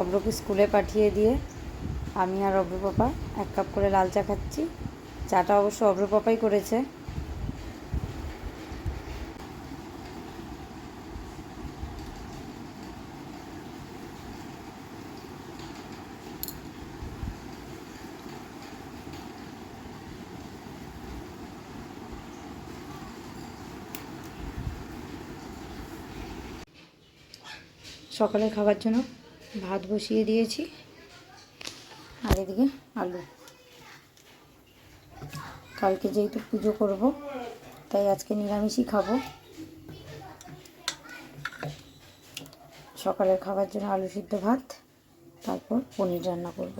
অব্রকে স্কুলে পাঠিয়ে দিয়ে আমি আর অব্র পাপা এক কাপ করে লাল চা খাচ্ছি। চাটা অবশ্য অব্র পাপাই করেছে। সকালে খাবার জন্য ভাত বসিয়ে দিয়েছি। আর এদিকে আলু। কালকে যেহেতু পুজো করব, তাই আজকে নিরামিষই খাব। সকালের খাবার জন্য আলু সিদ্ধ ভাত, তারপর পনির রান্না করব।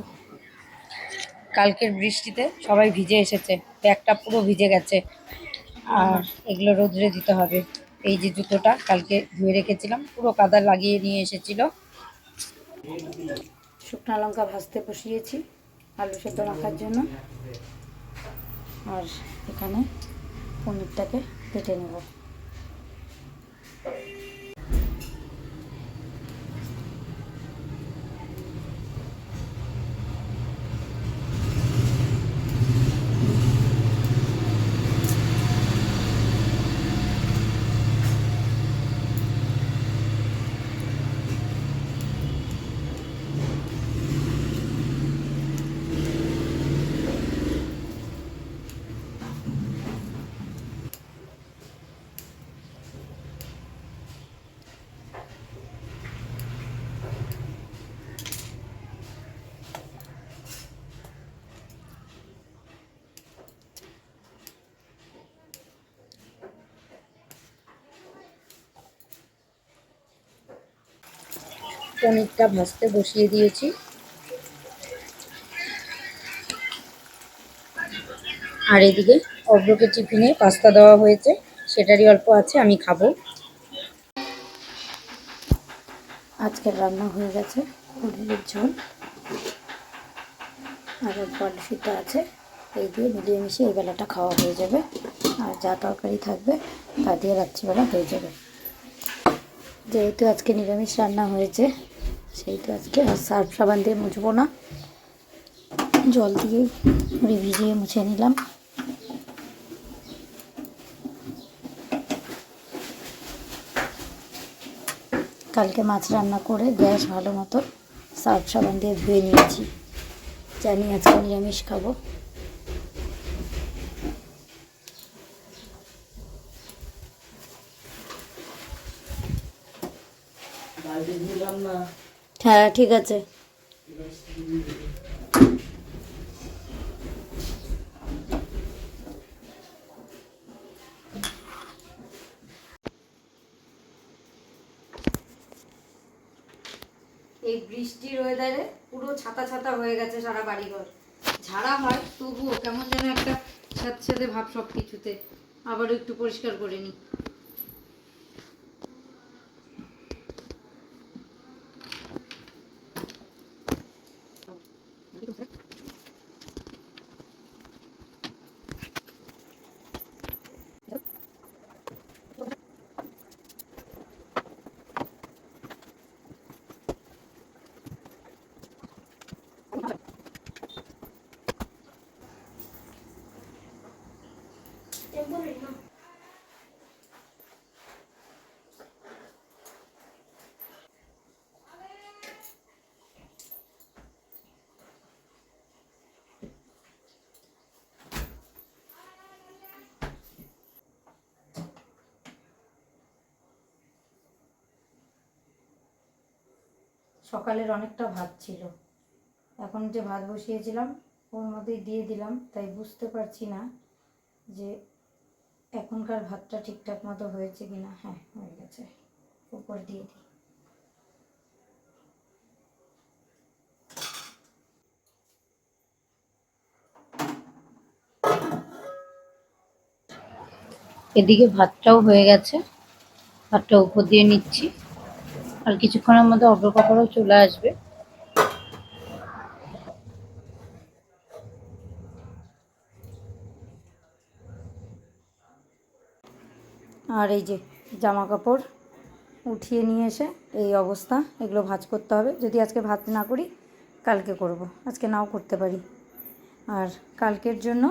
কালকের বৃষ্টিতে সবাই ভিজে এসেছে, ব্যাগটা পুরো ভিজে গেছে, আর এগুলো রোদ্রে দিতে হবে। এই যে জুতোটা কালকে ধুয়ে রেখেছিলাম, পুরো কাদা লাগিয়ে নিয়ে এসেছিল। শুকনো লঙ্কা ভাজতে বসিয়েছি, আলু সেদ্ধ রাখার জন্য। আর এখানে পনিরটাকে কেটে নেব। পনিরটা ভাজতে বসিয়ে দিয়েছি। আর এদিকে অগ্রকে টিফিনে পাস্তা দেওয়া হয়েছে, সেটারই অল্প আছে, আমি খাব। আজকের রান্না হয়ে গেছে পনিরের ঝোল। আর সিদ্ধ আছে, এই দিয়ে মিলিয়ে মিশিয়ে এই বেলাটা খাওয়া হয়ে যাবে। আর যা তরকারি থাকবে তা দিয়ে রাত্রিবেলা হয়ে যাবে। যেহেতু আজকে নিরামিষ রান্না হয়েছে, সেহেতু আজকে আর সার্ফ সাবান দিয়ে মুছবো না। জল দিয়ে মুড়ি ভিজিয়ে মুছে নিলাম। কালকে মাছ রান্না করে গ্যাস ভালো মতো সার্ফ সাবান দিয়ে ধুয়ে নিয়েছি। জানি আজকে নিরামিষ খাব। হ্যাঁ ঠিক আছে। এই বৃষ্টির ওয়েদারে পুরো ছাতা ছাতা হয়ে গেছে সারা বাড়িঘর। ঝাড়া হয় তবুও কেমন যেন একটা সাথে ভাব সব কিছুতে আবারও একটু পরিষ্কার করে নিই। সকালের অনেকটা ভাত ছিল। এখন যে ভাত বসিয়েছিলাম, ওর মধ্যেই দিয়ে দিলাম, তাই বুঝতে পারছি না যে এখনকার ভাতটা ঠিকঠাক মতো হয়েছে কি না হ্যাঁ হয়ে গেছে। উপর দিয়ে দিই। এদিকে ভাতটাও হয়ে গেছে। ভাতটা উপর দিয়ে নিচ্ছি। আর কিছুক্ষণের মধ্যে অগ্রপাপড়ও চলে আসবে। আর এই যে জামা কাপড় উঠিয়ে নিয়ে এসে এই অবস্থা, এগুলো ভাজ করতে হবে। যদি আজকে ভাত না করি, কালকে করব। আজকে নাও করতে পারি। আর কালকের জন্য,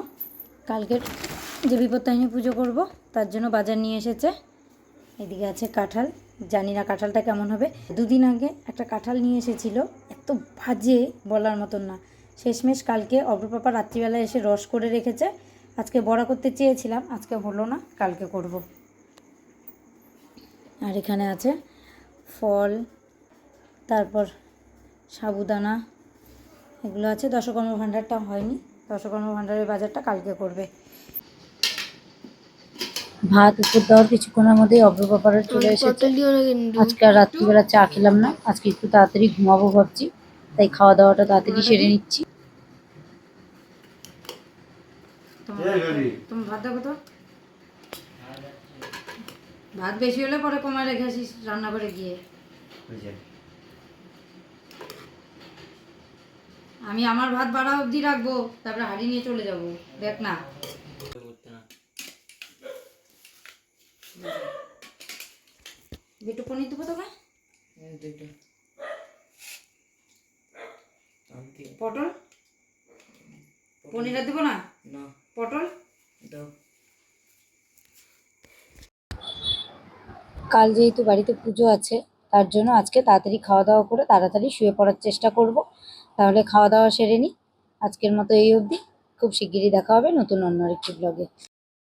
কালকের যে বিপত্তাহিনী পুজো করব, তার জন্য বাজার নিয়ে এসেছে। এদিকে আছে কাঁঠাল। জানি না কাঁঠালটা কেমন হবে। দুদিন আগে একটা কাঁঠাল নিয়ে এসেছিল, এত বাজে বলার মতন না। শেষমেশ কালকে অগ্রপাপা রাত্রিবেলা এসে রস করে রেখেছে। আজকে বড়া করতে চেয়েছিলাম, আজকে হলো না, কালকে করব। আর এখানে আছে ফল, তারপর সাবুদানা, এগুলো আছে। দশকর্ম ভাণ্ডারটা হয়নি, দশকর্ম ভাণ্ডারের বাজারটা কালকে করবে। ভাত উপর দেওয়ার কিছুক্ষণের মধ্যেই অগ্রপাপারা চলে এসেছে। আজকে আর রাত্রিবেলা চা খেলাম না। আজকে একটু তাড়াতাড়ি ঘুমাবো ভাবছি। তাই খাওয়া দাওয়াটা তাড়াতাড়ি সেরে নিচ্ছি। ভাত দেখো তো। ভাত বেশি হলে পরে কমায় রেখে আসিস রান্না করে গিয়ে আমি আমার ভাত বাড়া অবধি রাখব তারপরে হাড়ি নিয়ে চলে যাব। দেখ না একটু পনির দেবো তোকে পটল? পনির আর দেবো না? পটল? কাল যেহেতু বাড়িতে পুজো আছে তার জন্য আজকে তাড়াতাড়ি খাওয়া দাওয়া করে তাড়াতাড়ি শুয়ে পড়ার চেষ্টা করব। তাহলে খাওয়া দাওয়া সেরে নিই আজকের মতো এই অবধি। খুব শিগগিরই দেখা হবে নতুন অন্য আরেকটি ব্লগে